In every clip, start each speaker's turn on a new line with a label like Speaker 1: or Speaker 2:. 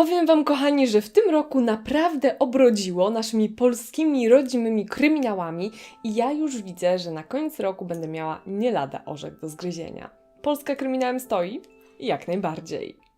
Speaker 1: Powiem Wam, kochani, że w tym roku naprawdę obrodziło naszymi polskimi rodzimymi kryminałami i ja już widzę, że na koniec roku będę miała nie lada orzech do zgryzienia. Polska kryminałem stoi? Jak najbardziej.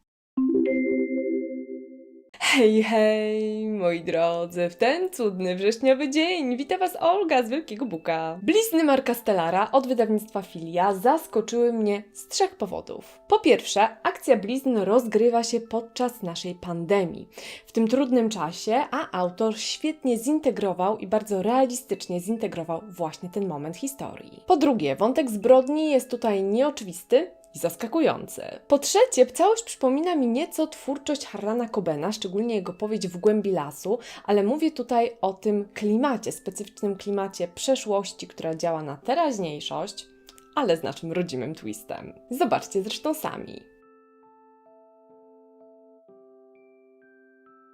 Speaker 1: Hej, hej, moi drodzy, w ten cudny wrześniowy dzień wita Was Olga z Wielkiego Buka. Blizny Marka Stellara od wydawnictwa Filia zaskoczyły mnie z trzech powodów. Po pierwsze, akcja blizn rozgrywa się podczas naszej pandemii. W tym trudnym czasie, a autor świetnie zintegrował i bardzo realistycznie zintegrował właśnie ten moment historii. Po drugie, wątek zbrodni jest tutaj nieoczywisty, i zaskakujący. Po trzecie, całość przypomina mi nieco twórczość Harlana Cobena, szczególnie jego powieść W głębi lasu, ale mówię tutaj o tym klimacie, specyficznym klimacie przeszłości, która działa na teraźniejszość, ale z naszym rodzimym twistem. Zobaczcie zresztą sami.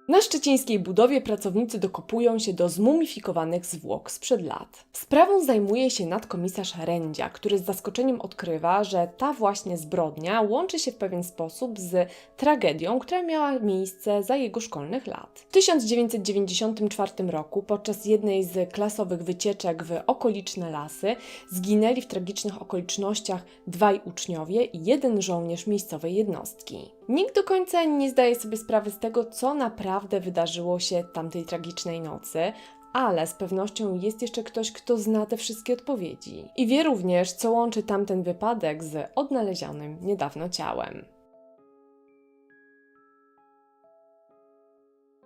Speaker 1: Na szczecińskiej budowie pracownicy dokopują się do zmumifikowanych zwłok sprzed lat. Sprawą zajmuje się nadkomisarz Rędzia, który z zaskoczeniem odkrywa, że ta właśnie zbrodnia łączy się w pewien sposób z tragedią, która miała miejsce za jego szkolnych lat. W 1994 roku podczas jednej z klasowych wycieczek w okoliczne lasy zginęli w tragicznych okolicznościach dwaj uczniowie i jeden żołnierz miejscowej jednostki. Nikt do końca nie zdaje sobie sprawy z tego, co naprawdę wydarzyło się tamtej tragicznej nocy, ale z pewnością jest jeszcze ktoś, kto zna te wszystkie odpowiedzi. I wie również, co łączy tamten wypadek z odnalezionym niedawno ciałem.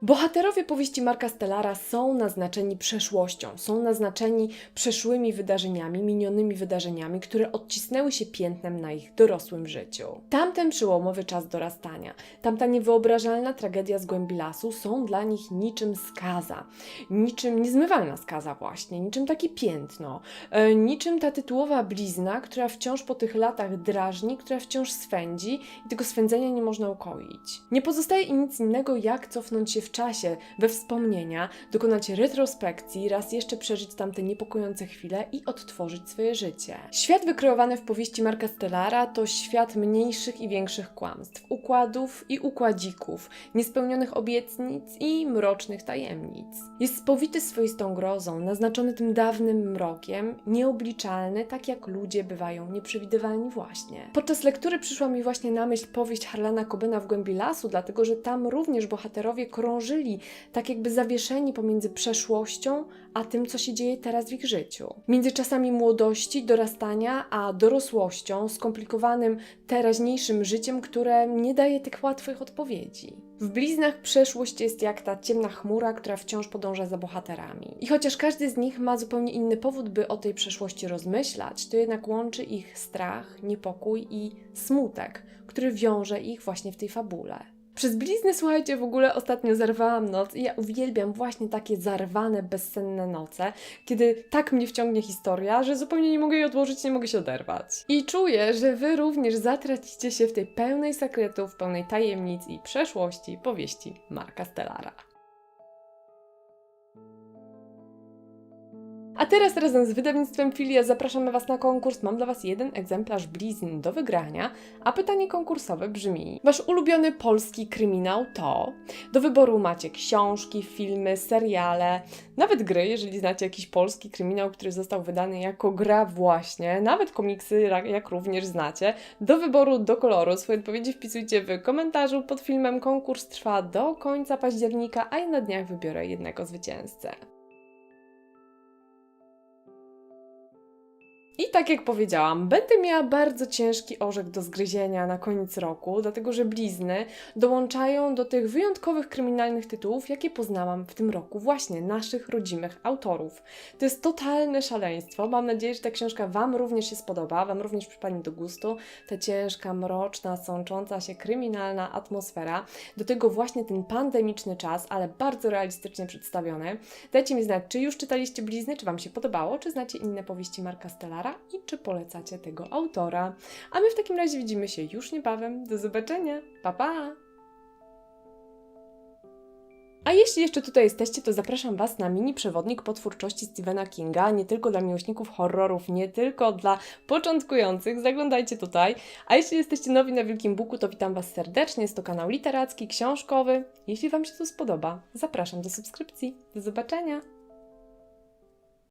Speaker 1: Bohaterowie powieści Marka Stellara są naznaczeni przeszłością, są naznaczeni przeszłymi wydarzeniami, minionymi wydarzeniami, które odcisnęły się piętnem na ich dorosłym życiu. Tamten przełomowy czas dorastania, tamta niewyobrażalna tragedia z głębi lasu są dla nich niczym skaza, niczym niezmywalna skaza właśnie, niczym takie piętno, e, niczym ta tytułowa blizna, która wciąż po tych latach drażni, która wciąż swędzi i tego swędzenia nie można ukoić. Nie pozostaje im nic innego, jak cofnąć się w czasie, we wspomnienia, dokonać retrospekcji, raz jeszcze przeżyć tamte niepokojące chwile i odtworzyć swoje życie. Świat wykreowany w powieści Marka Stellara to świat mniejszych i większych kłamstw, układów i układzików, niespełnionych obietnic i mrocznych tajemnic. Jest spowity swoistą grozą, naznaczony tym dawnym mrokiem, nieobliczalny, tak jak ludzie bywają nieprzewidywalni właśnie. Podczas lektury przyszła mi właśnie na myśl powieść Harlana Cobena w głębi lasu, dlatego że tam również bohaterowie krążyli tak jakby zawieszeni pomiędzy przeszłością a tym, co się dzieje teraz w ich życiu. Między czasami młodości, dorastania, a dorosłością, skomplikowanym teraźniejszym życiem, które nie daje tych łatwych odpowiedzi. W bliznach przeszłość jest jak ta ciemna chmura, która wciąż podąża za bohaterami. I chociaż każdy z nich ma zupełnie inny powód, by o tej przeszłości rozmyślać, to jednak łączy ich strach, niepokój i smutek, który wiąże ich właśnie w tej fabule. Przez blizny, słuchajcie, w ogóle ostatnio zerwałam noc i ja uwielbiam właśnie takie zarwane, bezsenne noce, kiedy tak mnie wciągnie historia, że zupełnie nie mogę jej odłożyć, nie mogę się oderwać. I czuję, że Wy również zatracicie się w tej pełnej sekretów, pełnej tajemnic i przeszłości powieści Marka Stellara. A teraz razem z wydawnictwem Filia zapraszamy Was na konkurs. Mam dla Was jeden egzemplarz blizn do wygrania, a pytanie konkursowe brzmi: Wasz ulubiony polski kryminał to? Do wyboru macie książki, filmy, seriale, nawet gry, jeżeli znacie jakiś polski kryminał, który został wydany jako gra właśnie, nawet komiksy, jak również znacie. Do wyboru, do koloru. Swoje odpowiedzi wpisujcie w komentarzu pod filmem. Konkurs trwa do końca października, a ja na dniach wybiorę jednego zwycięzcę. I tak jak powiedziałam, będę miała bardzo ciężki orzech do zgryzienia na koniec roku, dlatego że blizny dołączają do tych wyjątkowych kryminalnych tytułów, jakie poznałam w tym roku, właśnie naszych rodzimych autorów. To jest totalne szaleństwo. Mam nadzieję, że ta książka Wam również się spodoba, Wam również przypadnie do gustu. Ta ciężka, mroczna, sącząca się kryminalna atmosfera. Do tego właśnie ten pandemiczny czas, ale bardzo realistycznie przedstawiony. Dajcie mi znać, czy już czytaliście blizny, czy Wam się podobało, czy znacie inne powieści Marka Stellara i czy polecacie tego autora. A my w takim razie widzimy się już niebawem. Do zobaczenia. Pa pa! A jeśli jeszcze tutaj jesteście, to zapraszam Was na mini przewodnik po twórczości Stephena Kinga, nie tylko dla miłośników horrorów, nie tylko dla początkujących, zaglądajcie tutaj. A jeśli jesteście nowi na Wielkim Buku, to witam Was serdecznie, jest to kanał literacki, książkowy. Jeśli Wam się to spodoba, zapraszam do subskrypcji. Do zobaczenia!